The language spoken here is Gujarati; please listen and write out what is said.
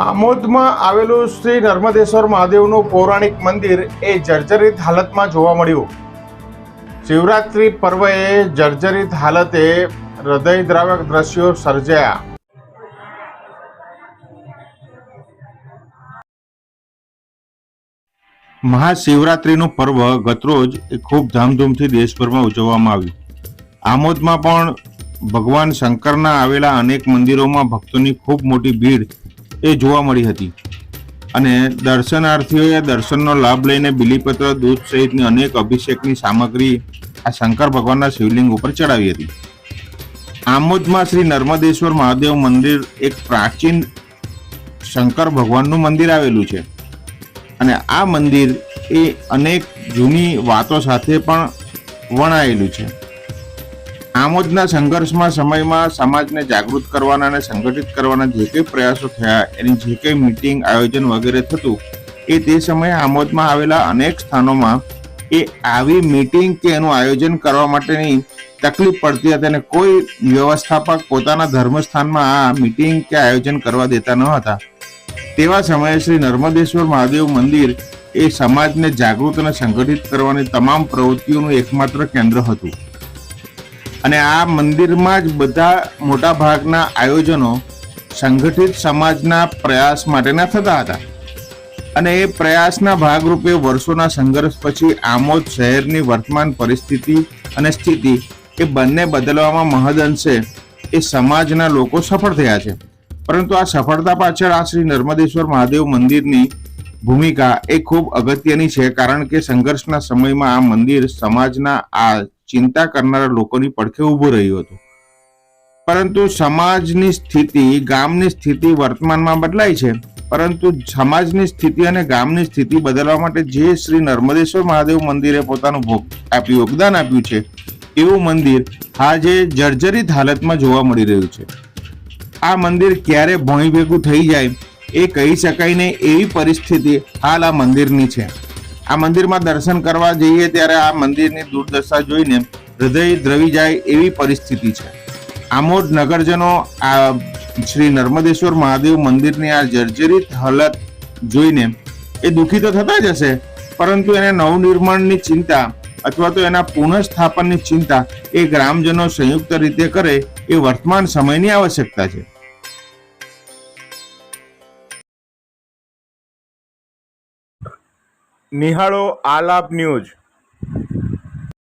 આમોદમાં આવેલું શ્રી નર્મદેશ્વર મહાદેવનું પૌરાણિક મંદિર એ જર્જરિત હાલતમાં જોવા મળ્યું. શિવરાત્રિ પર્વએ જર્જરિત હાલતે હૃદયદ્રાવક દ્રશ્યો સર્જાયા. મહાશિવરાત્રિનું પર્વ ગતરોજ એ ખૂબ ધામધૂમથી દેશભરમાં ઉજવવામાં આવ્યું. આમોદમાં પણ ભગવાન શંકરના આવેલા અનેક મંદિરોમાં ભક્તોની ખૂબ મોટી ભીડ એ જોવા મળી હતી. અને દર્શનાર્થીઓએ દર્શનનો લાભ લઈને બિલીપત્ર, દૂધ સહિતની અનેક અભિષેકની સામગ્રી આ શંકર ભગવાનના શિવલિંગ ઉપર ચડાવી હતી. આમોદમાં શ્રી નર્મદેશ્વર મહાદેવ મંદિર એક પ્રાચીન શંકર ભગવાનનું મંદિર આવેલું છે. અને આ મંદિર એ અનેક જૂની વાતો સાથે પણ વણાયેલું છે. આમોદના સંઘર્ષમાં સમયમાં સમાજને જાગૃત કરવાના અને સંગઠિત કરવાના જે કંઈ પ્રયાસો થયા, એની જે કંઈ મિટિંગ આયોજન વગેરે થતું, એ તે સમયે આમોદમાં આવેલા અનેક સ્થાનોમાં એ આવી મીટિંગ કે એનું આયોજન કરવા માટેની તકલીફ પડતી હતી અને કોઈ વ્યવસ્થાપક પોતાના ધર્મસ્થાનમાં આ મીટિંગ કે આયોજન કરવા દેતા ન હતા. તેવા સમયે શ્રી નર્મદેશ્વર મહાદેવ મંદિર એ સમાજને જાગૃત અને સંગઠિત કરવાની તમામ પ્રવૃત્તિઓનું એકમાત્ર કેન્દ્ર હતું. અને આ મંદિરમાં જ બધા મોટા ભાગના આયોજનો સંગઠિત સમાજના પ્રયાસ માટેના થતા હતા. અને એ પ્રયાસના ભાગરૂપે વર્ષોના સંઘર્ષ પછી આમોદ શહેરની વર્તમાન પરિસ્થિતિ અને સ્થિતિ એ બંને બદલવામાં મહદઅંશે એ સમાજના લોકો સફળ થયા છે. પરંતુ આ સફળતા પાછળ આ શ્રી નર્મદેશ્વર મહાદેવ મંદિરની ભૂમિકા એ ખૂબ અગત્યની છે કારણ કે સંઘર્ષના સમયમાં આ મંદિર સમાજના આ ચિંતા કરનારા લોકોની પડખે ઊભું રહ્યું હતું. પરંતુ સમાજની સ્થિતિ ગામની સ્થિતિ વર્તમાનમાં બદલાય છે. પરંતુ સમાજની સ્થિતિ અને ગામની સ્થિતિ બદલવા માટે જે શ્રી નર્મદેશ્વર મહાદેવ મંદિરે પોતાનું આપ્યું, યોગદાન આપ્યું છે, એવું મંદિર આજે જર્જરિત હાલતમાં જોવા મળી રહ્યું છે. આ મંદિર ક્યારે ભોંય ભેગું થઈ જાય એ કહી શકાય ને એવી પરિસ્થિતિ હાલ આ મંદિરની છે. આ મંદિરમાં દર્શન કરવા જઈએ ત્યારે આ મંદિરની દુર્દશા જોઈને હૃદય દ્રવી જાય એવી પરિસ્થિતિ છે. આમોદ નગરજનો આ શ્રી નર્મદેશ્વર મહાદેવ મંદિરની આ જર્જરિત હાલત જોઈને એ દુઃખી તો થતા જ હશે, પરંતુ એને નવનિર્માણની ચિંતા અથવા તો એના પુનઃસ્થાપનની ચિંતા એ ગ્રામજનો સંયુક્ત રીતે કરે એ વર્તમાન સમયની આવશ્યકતા છે. નિહાળો આલાપ ન્યૂઝ.